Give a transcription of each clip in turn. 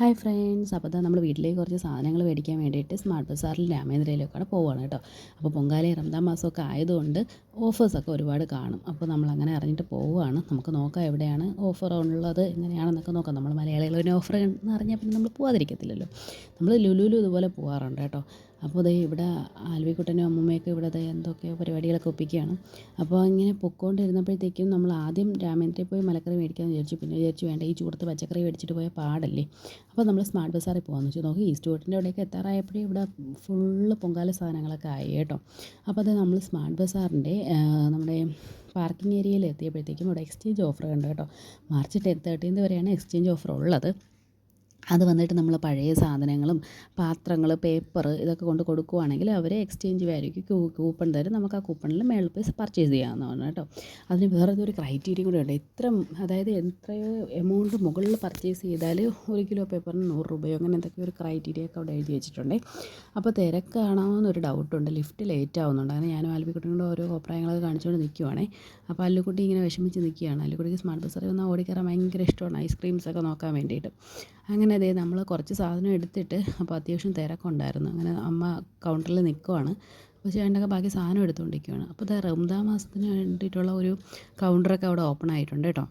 Hi friends അപ്പോൾ നമ്മൾ വീട്ടിലേക്ക് കുറച്ച് സാധനങ്ങൾ മേടിക്കാൻ വേണ്ടിയിട്ട് സ്മാർട്ട് ബസാറിൽ രാമേന്ദ്രയിലേക്കാണ് പോവുകയാണ് കേട്ടോ. അപ്പോൾ പൊങ്കാലയും റംദാൻ മാസമൊക്കെ ആയതുകൊണ്ട് ഓഫേഴ്സൊക്കെ ഒരുപാട് കാണും. അപ്പോൾ നമ്മൾ അങ്ങനെ അറിഞ്ഞിട്ട് പോവുകയാണ്. നമുക്ക് നോക്കാം എവിടെയാണ് ഓഫർ ഉള്ളത് എങ്ങനെയാണെന്നൊക്കെ നോക്കാം. നമ്മൾ മലയാളികൾ ഓഫർ എന്ന് അറിഞ്ഞാൽ പിന്നെ നമ്മൾ പോകാതിരിക്കത്തില്ലല്ലോ നമ്മൾ ലുലുലു ഇതുപോലെ പോകാറുണ്ട് കേട്ടോ. അപ്പോൾ ദേ ഇവിടെ ആൽവിക്കുട്ടനും അമ്മൂമ്മയൊക്കെ ഇവിടെ ദേ എന്തൊക്കെയോ പരിപാടികളൊക്കെ ഒപ്പിക്കുകയാണ്. അപ്പോൾ ഇങ്ങനെ പൊക്കോണ്ടിരുന്നപ്പോഴത്തേക്കും നമ്മൾ ആദ്യം രാമേന്ദ്രയിൽ പോയി മലക്കറി മേടിക്കാമെന്ന് വിചാരിച്ചു. പിന്നെ വിചാരിച്ചു വേണ്ട ഈ ചൂടത്ത് പച്ചക്കറി മേടിച്ചിട്ട് പോയാൽ പാടല്ലേ. അപ്പോൾ നമ്മൾ സ്മാർട്ട് ബസാറിൽ പോകാമെന്ന് വെച്ചു. നോക്കി ഈ സ്റ്റോട്ടിന്റെ അവിടെയൊക്കെ എത്താറായപ്പോഴേ ഇവിടെ ഫുള്ള് പൊങ്കാല സാധനങ്ങളൊക്കെ ആയി കേട്ടോ. അപ്പോൾ അത് നമ്മൾ സ്മാർട്ട് ബസാറിന്റെ നമ്മുടെ പാർക്കിംഗ് ഏരിയയിൽ എത്തിയപ്പോഴത്തേക്കും അവിടെ എക്സ്ചേഞ്ച് ഓഫർ കണ്ടു കേട്ടോ. മാർച്ച് ടെൻ തേർട്ടീൻത് വരെയാണ് എക്സ്ചേഞ്ച് ഓഫർ ഉള്ളത്. അത് വന്നിട്ട് നമ്മൾ പഴയ സാധനങ്ങളും പാത്രങ്ങൾ പേപ്പർ ഇതൊക്കെ കൊണ്ട് കൊടുക്കുവാണെങ്കിൽ അവർ എക്സ്ചേഞ്ച് വാല്യൂക്ക് കൂപ്പൺ തരും. നമുക്ക് ആ കൂപ്പണിൽ മേളിൽ പോയി പർച്ചേസ് ചെയ്യാവുന്നതാണ് കേട്ടോ. അതിന് വേറെ ഒരു ക്രൈറ്റീരിയ കൂടെ ഉണ്ട്. ഇത്ര അതായത് എത്രയോ എമൗണ്ട് മുകളിൽ പർച്ചേസ് ചെയ്താൽ ഒരു കിലോ പേപ്പറിന് നൂറ് രൂപയോ അങ്ങനെ എന്തൊക്കെയോ ഒരു ക്രൈറ്റീരിയ ഒക്കെ അവിടെ എഴുതി വെച്ചിട്ടുണ്ട്. അപ്പോൾ തിരക്കാണോ എന്നൊരു ഡൗട്ടുണ്ട് ലിഫ്റ്റ് ലേറ്റ് ആവുന്നുണ്ട്. അങ്ങനെ ഞാനും ആൽബിക്കുട്ടിനോട് ഓരോ അഭിപ്രായങ്ങളൊക്കെ കാണിച്ചുകൊണ്ട് നിൽക്കുവാണേ അപ്പോൾ അല്ലുക്കുട്ടി ഇങ്ങനെ വിഷമിച്ച് നിൽക്കുകയാണ് അല്ലുക്കുട്ടിക്ക് സ്മാർട്ട് ബസ്സറിൽ വന്നാൽ ഓടിക്കയറാൻ ഭയങ്കര ഇഷ്ടമാണ്. ഐസ്ക്രീംസൊക്കെ നോക്കാൻ വേണ്ടിയിട്ട്. അങ്ങനെ അതേ നമ്മൾ കുറച്ച് സാധനം എടുത്തിട്ട് അപ്പോൾ അത്യാവശ്യം തിരക്കുണ്ടായിരുന്നു അങ്ങനെ അമ്മ കൗണ്ടറിൽ നിൽക്കുവാണ് അപ്പോൾ ചേട്ടനൊക്കെ ബാക്കി സാധനം എടുത്തുകൊണ്ടിരിക്കുകയാണ് അപ്പോൾ ഇത് റംദാൻ മാസത്തിന് വേണ്ടിയിട്ടുള്ള ഒരു കൗണ്ടറൊക്കെ അവിടെ ഓപ്പൺ ആയിട്ടുണ്ട് കേട്ടോ.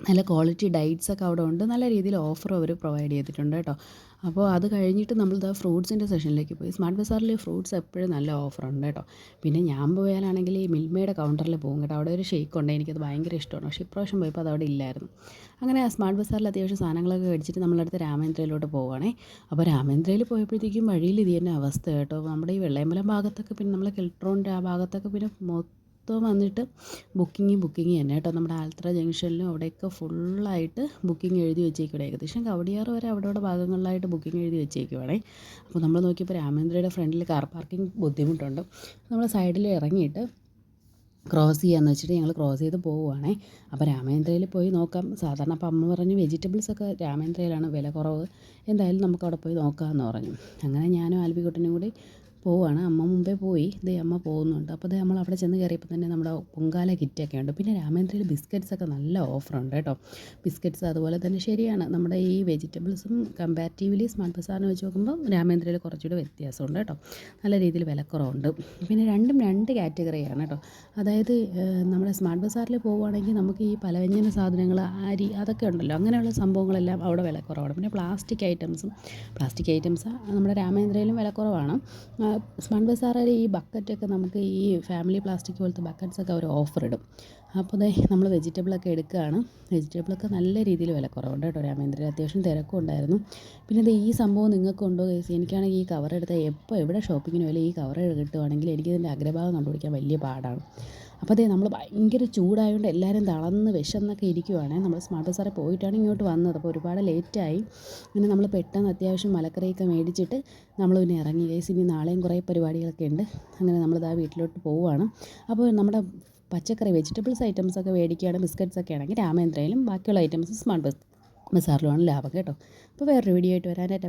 നല്ല ക്വാളിറ്റി ഡയറ്റ്സ് ഒക്കെ അവിടെ ഉണ്ട്. നല്ല രീതിയിൽ ഓഫർ അവർ പ്രൊവൈഡ് ചെയ്തിട്ടുണ്ട് കേട്ടോ. അപ്പോൾ അത് കഴിഞ്ഞിട്ട് നമ്മൾ ഇതാ ഫ്രൂട്ട്സിന്റെ സെഷനിലേക്ക് പോയി. സ്മാർട്ട് ബസാറിൽ ഫ്രൂട്ട്സ് എപ്പോഴും നല്ല ഓഫറുണ്ട് കേട്ടോ. പിന്നെ ഞാൻ പോയാലാണെങ്കിൽ ഈ മിൽമയുടെ കൗണ്ടറിൽ പോകും കേട്ടോ. അവിടെ ഒരു ഷേക്ക് ഉണ്ട്. എനിക്കത് ഭയങ്കര ഇഷ്ടമാണ്. പക്ഷേ ഇപ്രാവശ്യം പോയപ്പോൾ അത് അവിടെ ഇല്ലായിരുന്നു. അങ്ങനെ സ്മാർട്ട് ബസാറിൽ അത്യാവശ്യം സാധനങ്ങളൊക്കെ മേടിച്ചിട്ട് നമ്മളടുത്ത് രാമേന്ദ്രയിലോട്ട് പോവുകയാണേ. അപ്പോൾ രാമേന്ദ്രയിൽ പോയപ്പോഴത്തേക്കും വഴിയിൽ ഇത് തന്നെ അവസ്ഥ കേട്ടോ. നമ്മുടെ ഈ വെള്ളയമ്പലം ഭാഗത്തൊക്കെ പിന്നെ നമ്മൾ കിൽട്രോണിന്റെ ആ ഭാഗത്തൊക്കെ പിന്നെ മൊത്തം വന്നിട്ട് ബുക്കിംഗ് ബുക്കിംഗ് തന്നെ കേട്ടോ. നമ്മുടെ ആൽത്ര ജംഗ്ഷനിലും അവിടെയൊക്കെ ഫുള്ളായിട്ട് ബുക്കിംഗ് എഴുതി വെച്ചേക്കുവാണ്. ഏകദേശം കവടിയാർ വരെ അവിടെ അവിടെ ഭാഗങ്ങളിലായിട്ട് ബുക്കിംഗ് എഴുതി വെച്ചേക്കുവാണേ. അപ്പോൾ നമ്മൾ നോക്കിയപ്പോൾ രാമേന്ദ്രയുടെ ഫ്രണ്ടിൽ കാർ പാർക്കിംഗ് ബുദ്ധിമുട്ടുണ്ട്. നമ്മൾ സൈഡിൽ ഇറങ്ങിയിട്ട് ക്രോസ് ചെയ്യാന്ന് വെച്ചിട്ട് ഞങ്ങൾ ക്രോസ് ചെയ്ത് പോവുകയാണേ അപ്പോൾ രാമേന്ദ്രയിൽ പോയി നോക്കാം. സാധാരണ അപ്പം അമ്മ പറഞ്ഞു വെജിറ്റബിൾസ് ഒക്കെ രാമേന്ദ്രയിലാണ് വില കുറവ്. എന്തായാലും നമുക്ക് അവിടെ പോയി നോക്കാമെന്ന് പറഞ്ഞു. അങ്ങനെ ഞാനും ആൽബിക്കുട്ടനും കൂടി പോവുകയാണ് അമ്മ മുമ്പേ പോയി. ദേ അമ്മ പോകുന്നുണ്ട്. അപ്പോൾ ദേ നമ്മൾ അവിടെ ചെന്ന് കയറിയപ്പോൾ തന്നെ നമ്മുടെ പൊങ്കാല കിറ്റൊക്കെ ഉണ്ട്. പിന്നെ രാമേന്ദ്രയിൽ ബിസ്ക്കറ്റ്സൊക്കെ നല്ല ഓഫറുണ്ട് കേട്ടോ. ബിസ്ക്കറ്റ്സ് അതുപോലെ തന്നെ ശരിയാണ്. നമ്മുടെ ഈ വെജിറ്റബിൾസും കമ്പാരിറ്റീവ്ലി സ്മാർട്ട് ബസാറിനെ വെച്ച് നോക്കുമ്പോൾ രാമേന്ദ്രയിൽ കുറച്ചുകൂടെ വ്യത്യാസമുണ്ട് കേട്ടോ. നല്ല രീതിയിൽ വിലക്കുറവുണ്ട്. പിന്നെ രണ്ടും രണ്ട് കാറ്റഗറിയാണ് കേട്ടോ. അതായത് നമ്മുടെ സ്മാർട്ട് ബസാറിൽ പോവുകയാണെങ്കിൽ നമുക്ക് ഈ പലവ്യഞ്ജന സാധനങ്ങൾ അരി അതൊക്കെ ഉണ്ടല്ലോ. അങ്ങനെയുള്ള സംഭവങ്ങളെല്ലാം അവിടെ വിലക്കുറവാണ്. പിന്നെ പ്ലാസ്റ്റിക് ഐറ്റംസും പ്ലാസ്റ്റിക് ഐറ്റംസ് നമ്മുടെ രാമേന്ദ്രയിലും വിലക്കുറവാണ്. സ്മാർട്ട് ബസാറിൽ ഈ ബക്കറ്റൊക്കെ നമുക്ക് ഈ ഫാമിലി പ്ലാസ്റ്റിക് പോലത്തെ ബക്കറ്റ്സൊക്കെ അവർ ഓഫർ ഇടും അപ്പോൾ ദേ നമ്മൾ വെജിറ്റബിളൊക്കെ എടുക്കുകയാണ്. വെജിറ്റബിളൊക്കെ നല്ല രീതിയിൽ വില കുറവുണ്ട് കേട്ടോ രാമേന്ദ്രൻ അത്യാവശ്യം തിരക്കും ഉണ്ടായിരുന്നു. പിന്നെ ഇത് ഈ സംഭവം നിങ്ങൾക്കുണ്ടോ? കേസ് എനിക്കാണെങ്കിൽ ഈ കവർ എടുത്താൽ എപ്പോൾ എവിടെ ഷോപ്പിങ്ങിന് വല്ല ഈ കവർ കിട്ടുവാണെങ്കിൽ എനിക്കിതിന്റെ അഗ്രഭാഗം കണ്ടുപിടിക്കാൻ വലിയ പാടാണ്. അപ്പോൾ അതേ നമ്മൾ ഭയങ്കര ചൂടായതുകൊണ്ട് എല്ലാവരും തളർന്ന് വിശന്നൊക്കെ ഇരിക്കുവാണ്. നമ്മൾ സ്മാർട്ട് ബസാറിൽ പോയിട്ടാണ് ഇങ്ങോട്ട് വന്നത്. അപ്പോൾ ഒരുപാട് ലേറ്റായി. അങ്ങനെ നമ്മൾ പെട്ടെന്ന് അത്യാവശ്യം മലക്കറിയൊക്കെ മേടിച്ചിട്ട് നമ്മൾ പിന്നെ ഇറങ്ങി. കേസ് ഇനി നാളെയും കുറേ പരിപാടികളൊക്കെ ഉണ്ട്. അങ്ങനെ നമ്മളിതാ വീട്ടിലോട്ട് പോവുകയാണ് അപ്പോൾ നമ്മുടെ പച്ചക്കറി വെജിറ്റബിൾസ് ഐറ്റംസ് ഒക്കെ മേടിക്കുകയാണ് ബിസ്ക്കറ്റ്സ് ഒക്കെ ആണെങ്കിൽ രാമേന്ദ്രയിലും ബാക്കിയുള്ള ഐറ്റംസ് സ്മാർട്ട് ബസ് ബസാറിലുമാണ് ലാഭം കേട്ടോ. അപ്പോൾ വേറൊരു വീഡിയോ ആയിട്ട് വരാനായിട്ട്